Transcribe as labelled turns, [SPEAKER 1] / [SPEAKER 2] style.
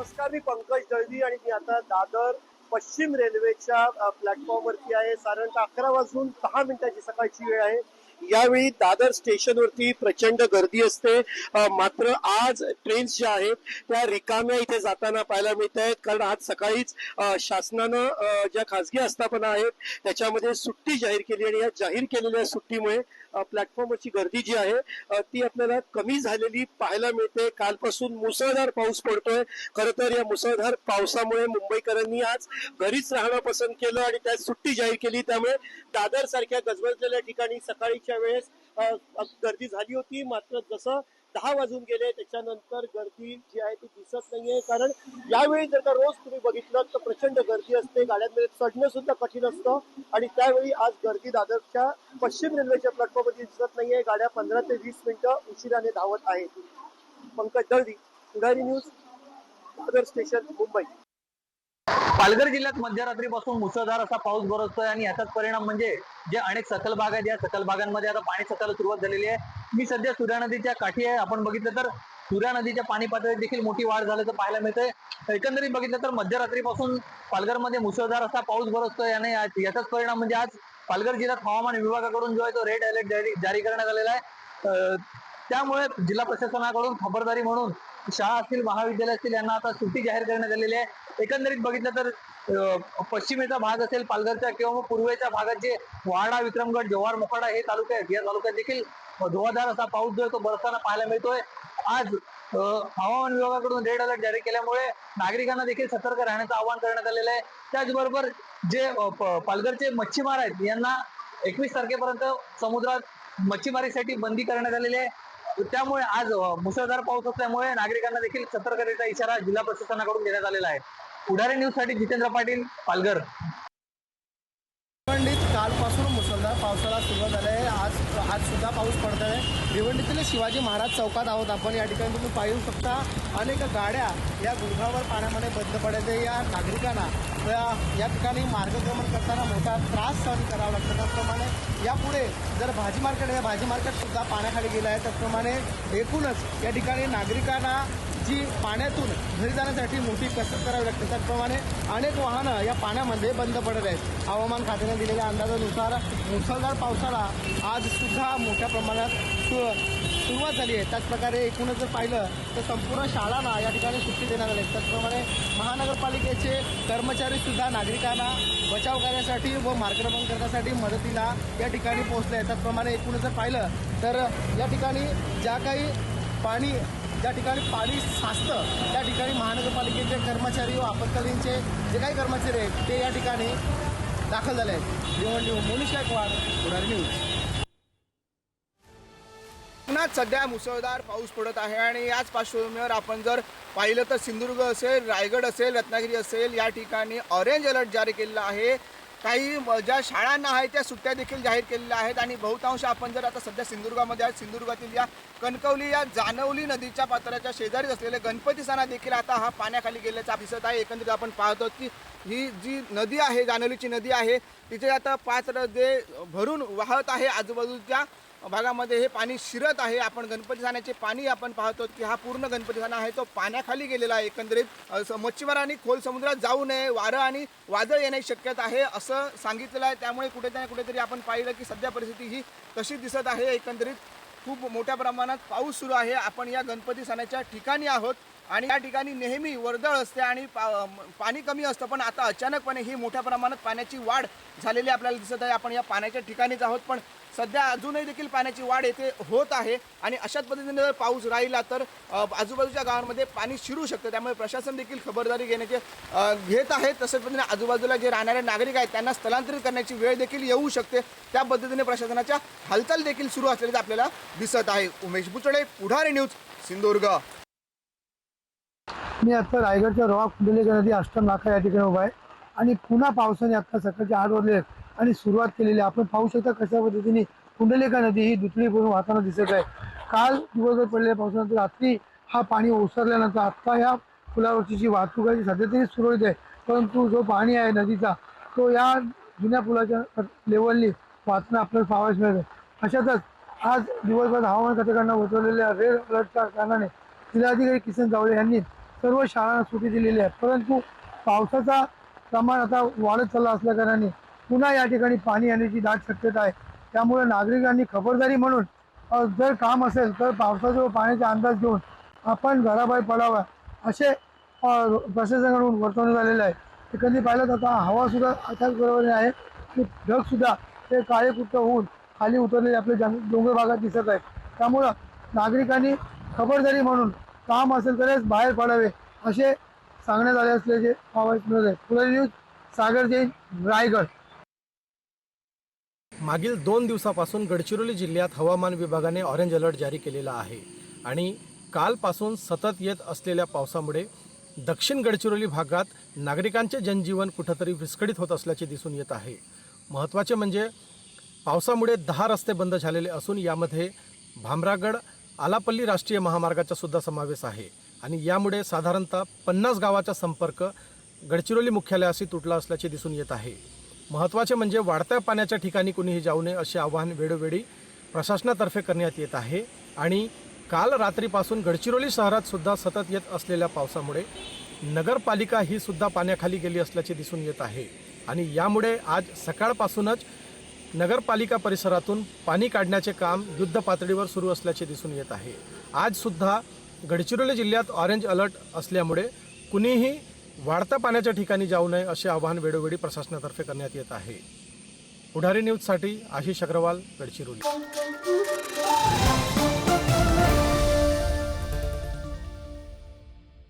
[SPEAKER 1] नमस्कार मी पंकज दळवी आणि मी आता दादर पश्चिम रेल्वेच्या प्लॅटफॉर्मवरती आहे. साधारणतः अकरा वाजून दहा मिनिटाची सकाळची वेळ आहे. यावेळी दादर स्टेशनवरती प्रचंड गर्दी असते. मात्र आज ट्रेन्स ज्या आहेत त्या रिकाम्या इथे जाताना पाहायला मिळत आहेत कारण आज सकाळीच शासनानं ज्या खासगी आस्थापना आहेत त्याच्यामध्ये सुट्टी जाहीर केली आणि या जाहीर केलेल्या सुट्टीमुळे प्लॅटफॉर्मची गर्दी जी आहे ती आपल्याला कमी झालेली पाहायला मिळते. कालपासून मुसळधार पाऊस पडतोय. खरं तर या मुसळधार पावसामुळे मुंबईकरांनी आज घरीच राहणं पसंत केलं आणि त्यात सुट्टी जाहीर केली. त्यामुळे दादर सारख्या गजबजलेल्या ठिकाणी सकाळीच्या वेळेस गर्दी झाली होती. मात्र जसं दहा वाजून गेले त्याच्यानंतर गर्दी जी आहे ती दिसत नाहीये. कारण यावेळी जर का रोज तुम्ही बघितलं तर प्रचंड गर्दी असते गाड्यांमध्ये चढणं सुद्धा कठीण असतं. आणि त्यावेळी आज गर्दी दादरच्या पश्चिम रेल्वेच्या प्लॅटफॉर्ममध्ये दिसत नाहीये. गाड्या पंधरा ते वीस मिनिटं उशिराने धावत आहेत. Pankaj Dalvi Pudhari news Dadar station Mumbai.
[SPEAKER 2] Palghar जिल्ह्यात मध्यरात्रीपासून मुसळधार असा पाऊस बरसतोय आणि याचाच परिणाम म्हणजे जे अनेक सकल भाग आहेत या सकल भागांमध्ये आता पाणी सकायला सुरुवात झालेली आहे. मी सध्या सूर्या नदीच्या काठी आहे. आपण बघितलं तर सूर्या नदीच्या पाणी पातळीत देखील मोठी वाढ झाल्याचं पाहायला मिळतंय. एकंदरीत बघितलं तर मध्यरात्रीपासून पालघरमध्ये मुसळधार असा पाऊस बरसतोय आणि याचाच परिणाम म्हणजे आज पालघर जिल्ह्यात हवामान विभागाकडून जो आहे तो रेड अलर्ट जारी करण्यात आलेला आहे. त्यामुळे जिल्हा प्रशासनाकडून खबरदारी म्हणून शाळा असतील महाविद्यालय असतील यांना आता सुट्टी जाहीर करण्यात आलेली आहे. एकंदरीत बघितलं तर पश्चिमेचा भाग असेल पालघरच्या किंवा मग पूर्वेच्या भागात जे वाडा विक्रमगड जव्हार मोखाडा हे तालुके आहेत. या तालुक्यात देखील धुवाधार असा पाऊस जो आहे तो बरसताना पाहायला मिळतोय. आज हवामान विभागाकडून रेड अलर्ट जारी केल्यामुळे नागरिकांना देखील सतर्क राहण्याचं आवाहन करण्यात आलेलं आहे. त्याचबरोबर जे पालघरचे मच्छीमार आहेत यांना एकवीस तारखेपर्यंत समुद्रात मच्छीमारीसाठी बंदी करण्यात आलेली आहे. त्यामुळे आज मुसळधार पाऊस असल्यामुळे नागरिकांना देखील सतर्कतेचा इशारा जिल्हा प्रशासनाकडून देण्यात आलेला आहे. पुढारी न्यूजसाठी जितेंद्र पाटील पालघर.
[SPEAKER 3] कालपासून मुसळधार पावसाला सुरुवात झाली आहे. आज आज सुद्धा पाऊस पडत आहे भिवंडीतील शिवाजी महाराज चौकात आहोत. आपण या ठिकाणी तुम्ही पाहू शकता अनेक गाड्या या गुडघावर पाण्यामध्ये बंद पडायचे या नागरिकांना. या- या ठिकाणी मार्गक्रमण करताना मोठा त्रास सहन करावा लागतो. त्याचप्रमाणे यापुढे जर भाजी मार्केट आहे भाजी मार्केट सुद्धा पाण्याखाली गेलं आहे त्याचप्रमाणे एकूणच या ठिकाणी नागरिकांना जी पाण्यातून घरी जाण्यासाठी मोठी कसरत करावी लागते. त्याचप्रमाणे अनेक वाहनं या पाण्यामध्ये बंद पडत आहेत. हवामान खात्याने दिलेल्या अंदाजानुसार मुसळधार पावसाला आज सुद्धा मोठ्या प्रमाणात सु सुरुवात झाली आहे. त्याचप्रकारे एकूणच जर पाहिलं तर संपूर्ण शाळांना या ठिकाणी सुट्टी देण्यात आली आहे. त्याचप्रमाणे महानगरपालिकेचे कर्मचारी सुद्धा नागरिकांना बचाव करण्यासाठी व मार्गक्रमण करण्यासाठी मदतीला या ठिकाणी पोहोचले आहे त्याचप्रमाणे एकूणच जर पाहिलं तर या ठिकाणी ज्या काही पाणी ज्या ठिकाणी पाणी साचतं त्या ठिकाणी महानगरपालिकेचे कर्मचारी व आपत्कालीनचे जे काही कर्मचारी आहेत ते या ठिकाणी दाखल झाले आहेत. भिवंडी मोनिश गायकवाड पुढारी न्यूज. पुण्यात सध्या मुसळधार पाऊस पडत आहे आणि याच पार्श्वभूमीवर आपण जर पाहिलं तर सिंधुदुर्ग असेल रायगड असेल रत्नागिरी असेल या ठिकाणी ऑरेंज अलर्ट जारी केलेला आहे. काही ज्या शाळांना आहेत त्या सुट्ट्या देखील जाहीर केलेल्या आहेत. आणि बहुतांश आपण जर आता सध्या सिंधुदुर्गामध्ये आहेत सिंधुदुर्गातील या कणकवली या जानवली नदीच्या पात्राच्या शेजारीच असलेले गणपती सणा देखील आता हा पाण्याखाली गेल्याचा दिसत आहे. एकंदरीत आपण पाहतो की ही जी नदी आहे जानवलीची नदी आहे तिथे आता पात्र जे भरून वाहत आहे आजूबाजूच्या भागामध्ये हे पाणी शिरत आहे. आपण गणपती साण्याचे पाणी आपण पाहतो की हा पूर्ण गणपती साणा आहे. तो पाण्याखाली गेलेला आहे. एकंदरीत मच्छीमारांनी खोल समुद्रात जाऊ नये. वारं आणि वादळ येण्याची शक्यता आहे असं सांगितलेलं आहे. त्यामुळे कुठे ना कुठेतरी आपण पाहिलं की सध्या परिस्थिती ही तशी दिसत आहे. एकंदरीत खूप मोठ्या प्रमाणात पाऊस सुरू आहे. आपण या गणपती सणाच्या ठिकाणी आहोत आणि या ठिकाणी नेहमी वर्दळ असते आणि पा पाणी कमी असतं. पण आता अचानकपणे ही मोठ्या प्रमाणात पाण्याची वाढ झालेली आपल्याला दिसत आहे. आपण या पाण्याच्या ठिकाणीच आहोत. पण सध्या अजूनही देखील पाण्याची वाढ येथे होत आहे. आणि अशाच पद्धतीने जर पाऊस राहिला तर आजूबाजूच्या गावांमध्ये पाणी शिरू शकतं. त्यामुळे प्रशासन देखील खबरदारी घेण्याचे घेत आहे. तसेच पद्धतीने आजूबाजूला जे राहणारे नागरिक आहेत त्यांना स्थलांतरित करण्याची वेळ देखील येऊ शकते. त्या पद्धतीने प्रशासनाच्या हालचाल देखील सुरू असलेली आपल्याला दिसत आहे. उमेश बुचडे पुढारी न्यूज सिंधुदुर्ग.
[SPEAKER 4] मी आता रायगडच्या रॉक कुंडलिका नदी अष्टम नाका या ठिकाणी उभा आहे. आणि पुन्हा पावसाने आता सकाळचे आठ वाजले आहेत. आणि सुरुवात केलेली. आहे आपण पाहू शकता कशा पद्धतीने कुंडलेखा नदी ही दुथडी भरून वाहताना दिसत आहे. काल दिवसभर पडलेल्या पावसानंतर रात्री हा पाणी ओसरल्यानंतर आत्ता या पुलावरची जी वाहतूक आहे ती सध्या सुरळीत आहे. परंतु जो पाणी आहे नदीचा तो या जुन्या पुलाच्या लेवलनी वाचणं आपल्याला पाहावयास मिळत आहे. अशातच आज दिवसभर हवामान खात्याकडनं उतरलेल्या रेड अलर्टच्या कारणाने जिल्हाधिकारी किसन जावळे यांनी सर्व शाळांना सुटी दिलेली आहे. परंतु पावसाचा प्रमाण आता वाढत चालला असल्याकारणाने पुन्हा या ठिकाणी पाणी येण्याची दाट शक्यता आहे. त्यामुळे नागरिकांनी खबरदारी म्हणून जर काम असेल तर पावसाचा व पाण्याचा अंदाज घेऊन आपण घराबाहेर पडावा असे प्रशासनाकडून वर्तवण्यात आलेलं आहे. कधी पाहिलं तर आता हवासुद्धा अशाच बरोबर आहे की ढगसुद्धा ते काळे कुट्ट होऊन खाली उतरलेले आपल्या जंग डोंगर भागात दिसत आहे त्यामुळं नागरिकांनी खबरदारी म्हणून काम असेल तरच बाहेर पडावे असे सांगण्यात आले असल्याचे पाहावयास मिळत आहे पुढे न्यूज सागर जैन रायगड.
[SPEAKER 5] मागील दोन दिवसापासून गडचिरोली जिल्ह्यात हवामान विभागाने ऑरेंज अलर्ट जारी केलेला आहे. आणि कालपासून सतत येत असलेल्या पावसामुळे दक्षिण गडचिरोली भागात नागरिकांचे जनजीवन कुठंतरी विस्कळीत होत असल्याचे दिसून येत आहे. महत्त्वाचे म्हणजे पावसामुळे दहा रस्ते बंद झालेले असून यामध्ये भामरागड आलापल्ली राष्ट्रीय महामार्गाचा सुद्धा समावेश आहे. आणि यामुळे साधारणतः पन्नास गावाचा संपर्क गडचिरोली मुख्यालयाशी तुटला असल्याचे दिसून येत आहे. महत्त्वाचे म्हणजे वाढत्या पाण्याच्या ठिकाणी कुणीही जाऊ नये असे आवाहन वेळोवेळी प्रशासनातर्फे करण्यात येत आहे. आणि काल रात्रीपासून गडचिरोली शहरात सुद्धा सतत येत असलेल्या पावसामुळे नगरपालिका ही सुद्धा पाण्याखाली गेली असल्याचे दिसून येत आहे. आणि यामुळे आज सकाळपासूनच नगरपालिका परिसरातून पाणी काढण्याचे काम युद्ध पातळीवर सुरू असल्याचे दिसून येत आहे. आजसुद्धा गडचिरोली जिल्ह्यात ऑरेंज अलर्ट असल्यामुळे कुणीही वाढत्या पाण्याच्या ठिकाणी जाऊ नये असे आवाहन वेळोवेळी प्रशासनातर्फे करण्यात येत आहे. पुढारी न्यूजसाठी आशिष अग्रवाल गडचिरोली.